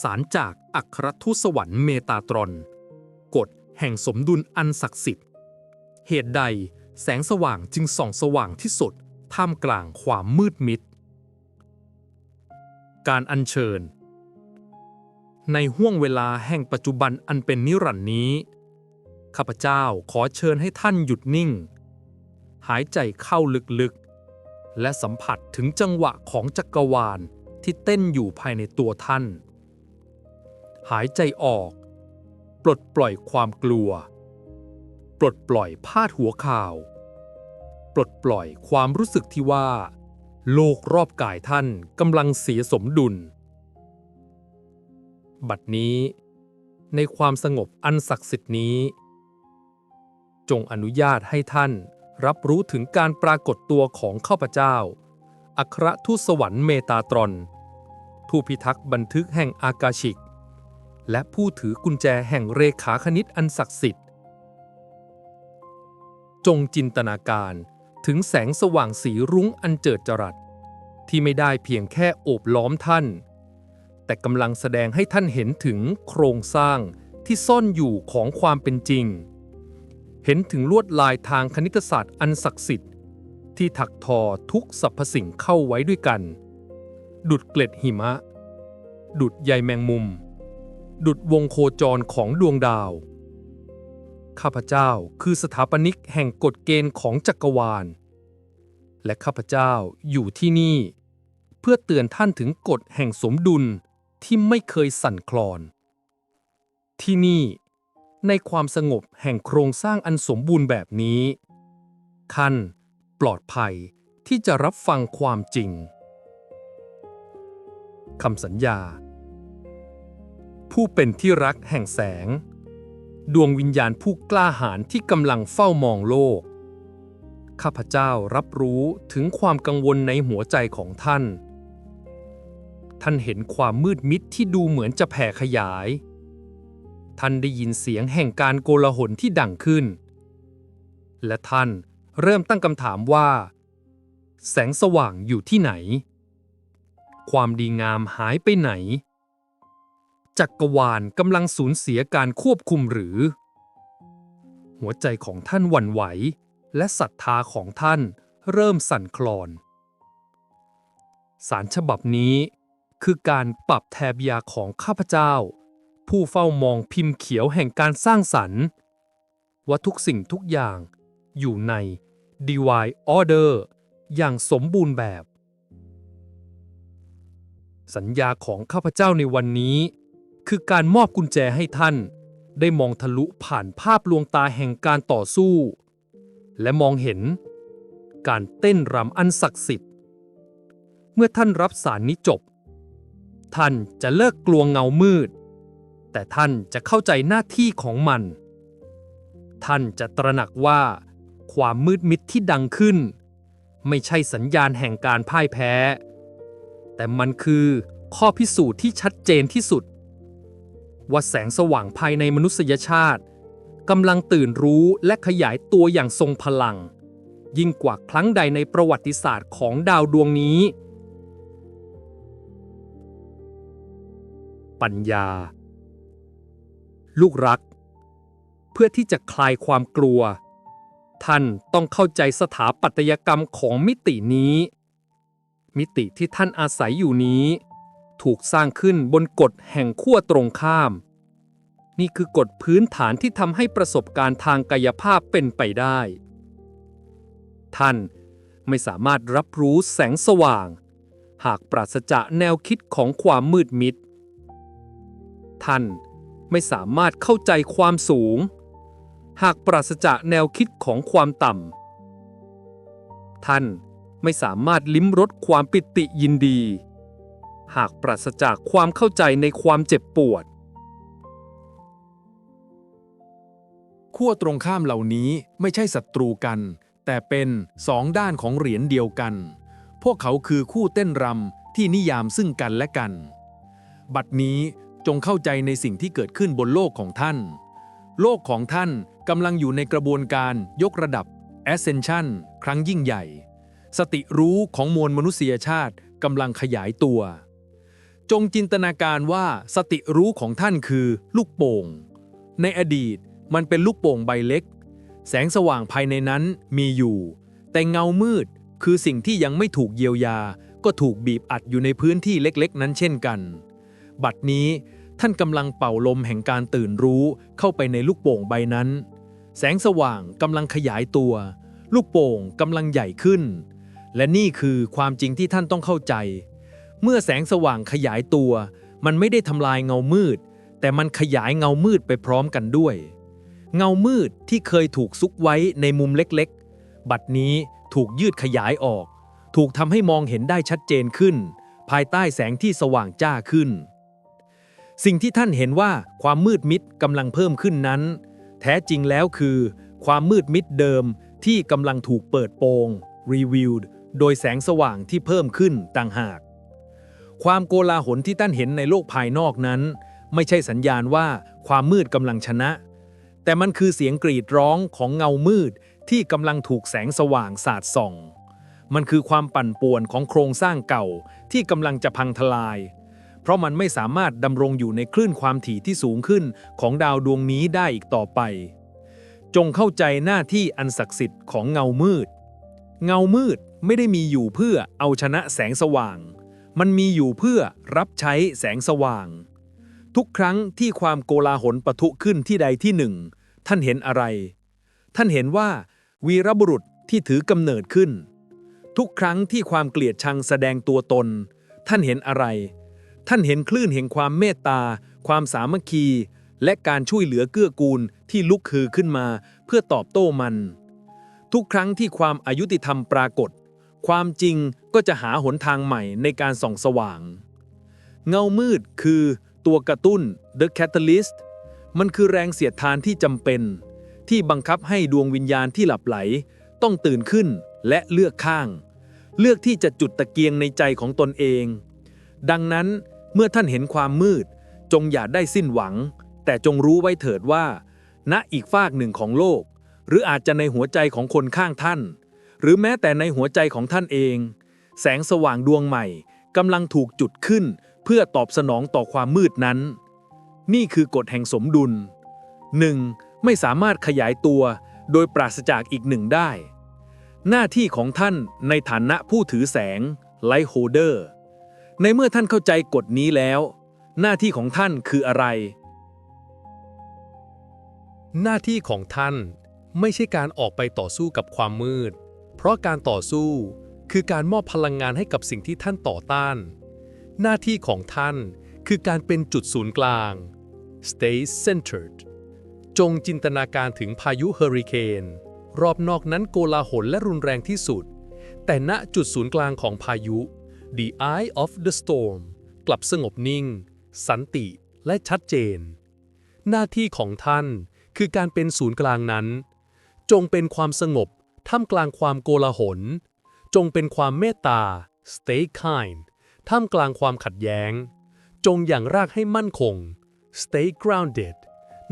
สารจากอัครทูตสวรรค์เมตาตรอน กฎแห่งสมดุลอันศักดิ์สิทธิ์ เหตุใดแสงสว่างจึงส่องสว่างที่สุด ท่ามกลางความมืดมิด การอัญเชิญ ในห้วงเวลาแห่งปัจจุบันอันเป็นนิรันดร์นี้ ข้าพเจ้าขอเชิญให้ท่านหยุดนิ่ง หายใจเข้าลึกๆ และสัมผัสถึงจังหวะของจักรวาลที่เต้นอยู่ภายในตัวท่าน หายใจออก ปลดปล่อยความกลัว ปลดปล่อยพาดหัวข่าว ปลดปล่อยความรู้สึกที่ว่า โลกรอบกายท่านกำลังเสียสมดุล บัดนี้ ในความสงบอันศักดิ์สิทธิ์นี้ จงอนุญาตให้ท่านรับรู้ถึงการปรากฏตัวของข้าพเจ้า อัครทูตสวรรค์เมตาตรอน ผู้พิทักษ์บันทึกแห่งอากาชิก และผู้ถือกุญแจแห่งเรขาคณิตอันศักดิ์สิทธิ์ จงจินตนาการถึงแสงสว่างสีรุ้งอันเจิดจรัส ที่ไม่ได้เพียงแค่โอบล้อมท่าน แต่กำลังแสดงให้ท่านเห็นถึงโครงสร้างที่ซ่อนอยู่ของความเป็นจริง เห็นถึงลวดลายทางคณิตศาสตร์อันศักดิ์สิทธิ์ ที่ถักทอทุกสรรพสิ่งเข้าไว้ด้วยกัน ดุดเกล็ดหิมะ ดุดใยแมงมุม ดุดวงโคจรของดวงดาว ข้าพเจ้าคือสถาปนิกแห่งกฎเกณฑ์ของจักรวาล และข้าพเจ้าอยู่ที่นี่ เพื่อเตือนท่านถึงกฎแห่งสมดุลที่ไม่เคยสั่นคลอน ที่นี่ ในความสงบแห่งโครงสร้างอันสมบูรณ์แบบนี้ ท่านปลอดภัยที่จะรับฟังความจริงคำสัญญา ผู้เป็นที่รักแห่งแสง ดวงวิญญาณผู้กล้าหาญที่กำลังเฝ้ามองโลก ข้าพเจ้ารับรู้ถึงความกังวลในหัวใจของท่าน ท่านเห็นความมืดมิดที่ดูเหมือนจะแผ่ขยาย ท่านได้ยินเสียงแห่งการโกลาหลที่ดังขึ้น และท่านเริ่มตั้งคำถามว่า แสงสว่างอยู่ที่ไหน ความดีงามหายไปไหน จักรวาลกำลังสูญเสียการควบคุมหรือ หัวใจของท่านหวั่นไหว และศรัทธาของท่านเริ่มสั่นคลอน สารฉบับนี้คือการปรับแทบยาของข้าพเจ้า ผู้เฝ้ามองพิมพ์เขียวแห่งการสร้างสรรค์ ว่าทุกสิ่งทุกอย่างอยู่ใน Divine Order อย่างสมบูรณ์แบบ สัญญาของข้าพเจ้าในวันนี้ คือการมอบกุญแจให้ท่าน ได้มองทะลุผ่านภาพลวงตาแห่งการต่อสู้ และมองเห็น การเต้นรำอันศักดิ์สิทธิ์ เมื่อท่านรับสารนี้จบ ท่านจะเลิกกลัวเงามืด แต่ท่านจะเข้าใจหน้าที่ของมัน ท่านจะตระหนักว่า ความมืดมิดที่ดังขึ้น ไม่ใช่สัญญาณแห่งการพ่ายแพ้ แต่มันคือข้อพิสูจน์ที่ชัดเจนที่สุด ว่าแสงสว่างภายในมนุษยชาติกำลังตื่นรู้และขยายตัวอย่างทรงพลัง ยิ่งกว่าครั้งใดในประวัติศาสตร์ของดาวดวงนี้ ปัญญา ลูกรัก เพื่อที่จะคลายความกลัว ท่านต้องเข้าใจสถาปัตยกรรมของมิตินี้ มิติที่ท่านอาศัยอยู่นี้ ถูกสร้างขึ้นบนกฎแห่งขั้วตรงข้าม นี่คือกฎพื้นฐานที่ทำให้ประสบการณ์ทางกายภาพเป็นไปได้ ท่านไม่สามารถรับรู้แสงสว่าง หากปราศจากแนวคิดของความมืดมิด ท่านไม่สามารถเข้าใจความสูง หากปราศจากแนวคิดของความต่ำ ท่านไม่สามารถลิ้มรสความปิติยินดี หากปราศจากความเข้าใจในความเจ็บปวดขั้วตรงข้ามเหล่านี้ไม่ใช่ศัตรูกัน แต่เป็นสองด้านของเหรียญเดียวกัน พวกเขาคือคู่เต้นรำที่นิยามซึ่งกันและกัน บัดนี้จงเข้าใจในสิ่งที่เกิดขึ้นบนโลกของท่าน โลกของท่านกำลังอยู่ในกระบวนการยกระดับ Ascension ครั้งยิ่งใหญ่ สติรู้ของมวลมนุษยชาติกำลังขยายตัว จงจินตนาการว่าสติรู้ของท่านคือ ลูกโป่ง ในอดีตมันเป็นลูกโป่งใบเล็ก แสงสว่างภายในนั้นมีอยู่ แต่เงามืดคือสิ่งที่ยังไม่ถูกเยียวยา ก็ถูกบีบอัดอยู่ในพื้นที่เล็กๆ นั้นเช่นกัน บัดนี้ท่านกำลังเป่าลมแห่งการตื่นรู้เข้าไปในลูกโป่งใบนั้น แสงสว่างกำลังขยายตัว ลูกโป่งกำลังใหญ่ขึ้น และนี่คือความจริงที่ท่านต้องเข้าใจ เมื่อแสงสว่างขยายตัว มันไม่ได้ทำลายเงามืด แต่มันขยายเงามืดไปพร้อมกันด้วย เงามืดที่เคยถูกซุกไว้ในมุมเล็กๆ บัดนี้ถูกยืดขยายออก ถูกทำให้มองเห็นได้ชัดเจนขึ้น ภายใต้แสงที่สว่างจ้าขึ้น สิ่งที่ท่านเห็นว่าความมืดมิดกำลังเพิ่มขึ้นนั้น แท้จริงแล้วคือ ความมืดมิดเดิมที่กำลังถูกเปิดโปง revealed โดยแสงสว่างที่เพิ่มขึ้นต่างหาก ความโกลาหลที่ท่านเห็นในโลกภายนอกนั้น ไม่ใช่สัญญาณว่าความมืดกำลังชนะ แต่มันคือเสียงกรีดร้องของเงามืดที่กำลังถูกแสงสว่างสาดส่อง มันคือความปั่นป่วนของโครงสร้างเก่าที่กำลังจะพังทลาย เพราะมันไม่สามารถดำรงอยู่ในคลื่นความถี่ที่สูงขึ้นของดาวดวงนี้ได้อีกต่อไป จงเข้าใจหน้าที่อันศักดิ์สิทธิ์ของเงามืด เงามืดไม่ได้มีอยู่เพื่อเอาชนะแสงสว่าง มันมีอยู่เพื่อรับใช้แสงสว่าง ทุกครั้งที่ความโกลาหลปะทุขึ้นที่ใดที่หนึ่ง ท่านเห็นอะไร ท่านเห็นว่าวีรบุรุษที่ถือกำเนิดขึ้น ทุกครั้งที่ความเกลียดชังแสดงตัวตน ท่านเห็นอะไร ท่านเห็นคลื่นแห่งความเมตตา ความสามัคคี และการช่วยเหลือเกื้อกูลที่ลุกคือขึ้นมาเพื่อตอบโต้มัน ทุกครั้งที่ความอายุติธรรมปรากฏ ความจริงก็จะหาหนทางใหม่ในการส่องสว่าง เงามืดคือตัวกระตุ้น the catalyst มันคือแรงเสียดทานที่จำเป็น ที่บังคับให้ดวงวิญญาณที่หลับไหล ต้องตื่นขึ้นและเลือกข้าง เลือกที่จะจุดตะเกียงในใจของตนเอง ดังนั้นเมื่อท่านเห็นความมืด จงอย่าได้สิ้นหวัง แต่จงรู้ไว้เถิดว่า ณอีกฟากหนึ่งของโลก หรืออาจจะในหัวใจของคนข้างท่าน หรือแม้แต่ในหัวใจของท่านเอง แสงสว่างดวงใหม่กำลังถูกจุดขึ้น เพื่อตอบสนองต่อความมืดนั้น นี่คือกฎแห่งสมดุล 1. ไม่สามารถขยายตัวโดยปราศจากอีกหนึ่งได้ หน้าที่ของท่านในฐานะผู้ถือแสง Light Holder ในเมื่อท่านเข้าใจกฎนี้แล้ว หน้าที่ของท่านคืออะไร หน้าที่ของท่านไม่ใช่การออกไปต่อสู้กับความมืด เพราะการต่อสู้คือการมอบพลังงานให้กับสิ่งที่ท่านต่อต้าน หน้าที่ของท่านคือการเป็นจุดศูนย์กลาง stay centered จงจินตนาการถึงพายุเฮอริเคน รอบนอกนั้นโกลาหลและรุนแรงที่สุด แต่ณจุดศูนย์กลางของพายุ the eye of the storm กลับสงบนิ่ง สันติและชัดเจน หน้าที่ของท่านคือการเป็นศูนย์กลางนั้น จงเป็นความสงบ ท่ามกลางความโกลาหล จงเป็นความเมตตา stay kind ท่ามกลางความขัดแย้ง จงอย่างรากให้มั่นคง stay grounded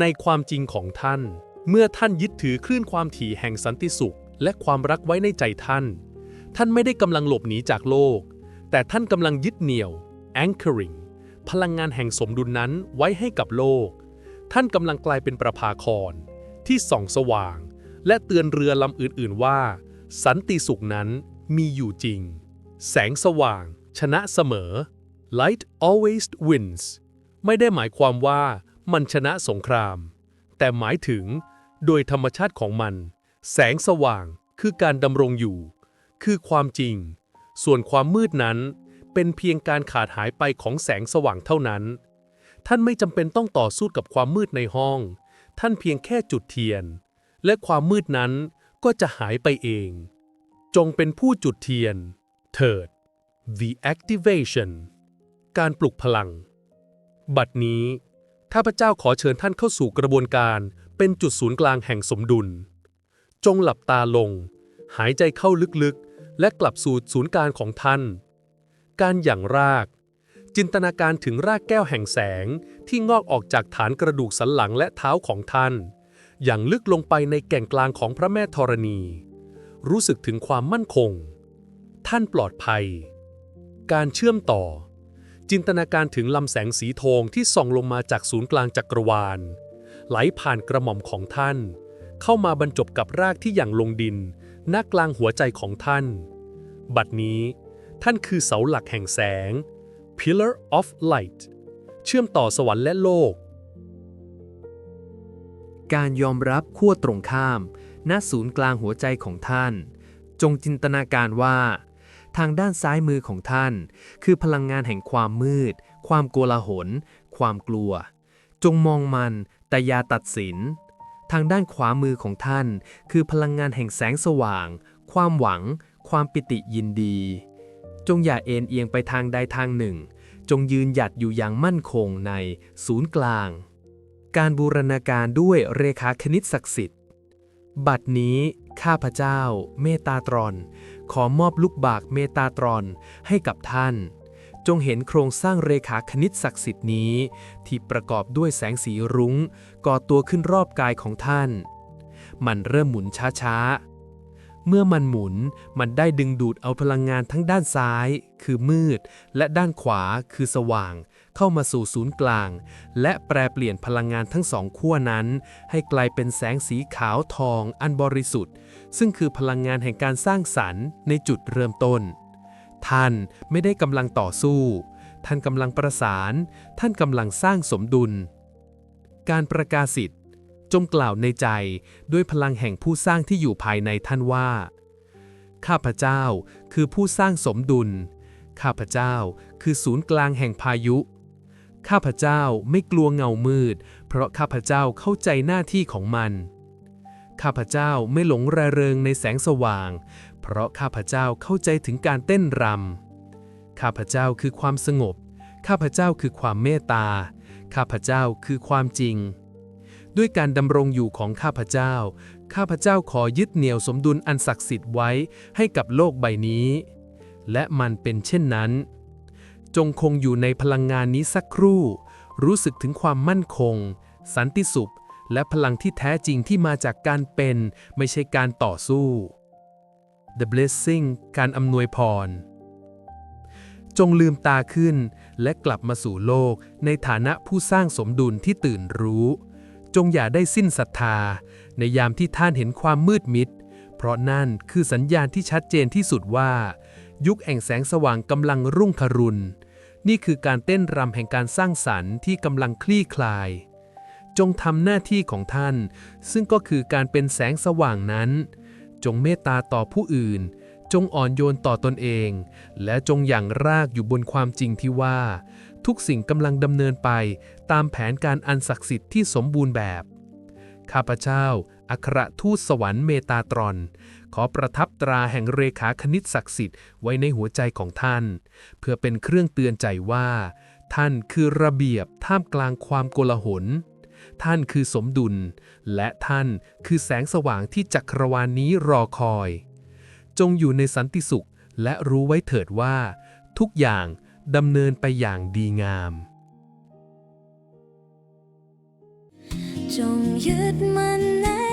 ในความจริงของท่าน เมื่อท่านยึดถือคลื่นความถี่แห่งสันติสุข และความรักไว้ในใจท่าน ท่านไม่ได้กำลังหลบหนีจากโลก แต่ท่านกำลังยึดเหนี่ยว anchoring พลังงานแห่งสมดุลนั้นไว้ให้กับโลก ท่านกำลังกลายเป็นประภาครที่ส่องสว่าง และเตือนเรือลำอื่นๆว่า สันติสุขนั้นมีอยู่จริง แสงสว่าง ชนะเสมอ light always wins ไม่ได้หมายความว่ามันชนะสงคราม แต่หมายถึง โดยธรรมชาติของมัน แสงสว่างคือการดำรงอยู่ คือความจริง ส่วนความมืดนั้น เป็นเพียงการขาดหายไปของแสงสว่างเท่านั้น ท่านไม่จำเป็นต้องต่อสู้กับความมืดในห้อง ท่านเพียงแค่จุดเทียน และความมืดนั้นก็จะหายไปเอง จงเป็นผู้จุดเทียน เถิด the activation การปลุกพลัง บัดนี้ข้าพระเจ้าขอเชิญท่านเข้าสู่กระบวนการเป็นจุดศูนย์กลางแห่งสมดุล จงหลับตาลง หายใจเข้าลึกๆ และกลับสู่ศูนย์กลางของท่าน การหยั่งราก จินตนาการถึงรากแก้วแห่งแสงที่งอกออกจากฐานกระดูกสันหลังและเท้าของท่าน อย่างลึกลงไปในแก่งกลางของพระแม่ธรณี รู้สึกถึงความมั่นคง ท่านปลอดภัย การเชื่อมต่อ จินตนาการถึงลำแสงสีทองที่ส่องลงมาจากศูนย์กลางจักรวาล ไหลผ่านกระหม่อมของท่าน เข้ามาบรรจบกับรากที่อย่างลงดินหน้ากลางหัวใจของท่าน บัดนี้ ท่านคือเสาหลักแห่งแสง Pillar of Light เชื่อมต่อสวรรค์และโลก การยอมรับขั้วตรงข้าม ณศูนย์กลางหัวใจของท่าน จงจินตนาการว่า ทางด้านซ้ายมือของท่าน คือพลังงานแห่งความมืด ความโกลาหล ความกลัว จงมองมันแต่อย่าตัดสิน ทางด้านขวามือของท่าน คือพลังงานแห่งแสงสว่าง ความหวัง ความปิติยินดี จงอย่าเอ็นเอียงไปทางใดทางหนึ่ง จงยืนหยัดอยู่อย่างมั่นคงในศูนย์กลาง การบูรณาการด้วยเรขาคณิตศักดิ์สิทธิ์ บัดนี้ข้าพเจ้า เมตาตรอน ขอมอบลูกบากเมตตาตรอนให้กับท่าน จงเห็นโครงสร้างเรขาคณิตศักดิ์สิทธิ์นี้ ที่ประกอบด้วยแสงสีรุง้งก่อตัวขึ้นรอบกายของท่าน มันเริ่มหมุนช้าๆ เมื่อมันหมุน มันได้ดึงดูดเอาพลังงานทั้งด้านซ้าย คือมืด และด้านขวาคือสว่าง เข้ามาสู่ศูนย์กลาง และแปรเปลี่ยนพลังงานทั้งสองขั้วนั้น ให้กลายเป็นแสงสีขาวทองอันบริสุทธิ์ ซึ่งคือพลังงานแห่งการสร้างสรรค์ในจุดเริ่มต้น ท่านไม่ได้กำลังต่อสู้ ท่านกำลังประสาน ท่านกำลังสร้างสมดุล การประกาศสิทธิ จงกล่าวในใจด้วยพลังแห่งผู้สร้างที่อยู่ภายในท่านว่า ข้าพเจ้าคือผู้สร้างสมดุล ข้าพเจ้าคือศูนย์กลางแห่งพายุ ข้าพเจ้าไม่กลัวเงามืด เพราะข้าพเจ้าเข้าใจหน้าที่ของมัน ข้าพเจ้าไม่หลงระเริงในแสงสว่าง เพราะข้าพเจ้าเข้าใจถึงการเต้นรำ ข้าพเจ้าคือความสงบ ข้าพเจ้าคือความเมตตา ข้าพเจ้าคือความจริง ด้วยการดำรงอยู่ของข้าพเจ้า ข้าพเจ้าขอยึดเหนี่ยวสมดุลอันศักดิ์สิทธิ์ไว้ให้กับโลกใบนี้ และมันเป็นเช่นนั้น จงคงอยู่ในพลังงานนี้สักครู่ รู้สึกถึงความมั่นคง สันติสุข และพลังที่แท้จริงที่มาจากการเป็น ไม่ใช่การต่อสู้ The Blessing การอำนวยพร จงลืมตาขึ้น และกลับมาสู่โลกในฐานะผู้สร้างสมดุลที่ตื่นรู้ จงอย่าได้สิ้นศรัทธา ในยามที่ท่านเห็นความมืดมิด เพราะนั่นคือสัญญาณที่ชัดเจนที่สุดว่า ยุคแห่งแสงสว่างกำลังรุ่งครุนนี่คือการเต้นรำแห่งการสร้างสรรค์ที่กำลังคลี่คลาย จงทำหน้าที่ของท่าน ซึ่งก็คือการเป็นแสงสว่างนั้น จงเมตตาต่อผู้อื่น จงอ่อนโยนต่อตนเอง และจงอย่างรากอยู่บนความจริงที่ว่า ทุกสิ่งกำลังดำเนินไป ตามแผนการอันศักดิ์สิทธิ์ที่สมบูรณ์แบบ ข้าพเจ้า อัครทูตสวรรค์เมตาตรอน ขอประทับตราแห่งเรขาคณิตศักดิ์สิทธิ์ไว้ในหัวใจของท่าน เพื่อเป็นเครื่องเตือนใจว่า ท่านคือระเบียบท่ามกลางความโกลาหล ท่านคือสมดุล และท่านคือแสงสว่างที่จักรวาลนนี้รอคอย จงอยู่ในสันติสุขและรู้ไว้เถิดว่า ทุกอย่างดำเนินไปอย่างดีงาม จงยึดมันใน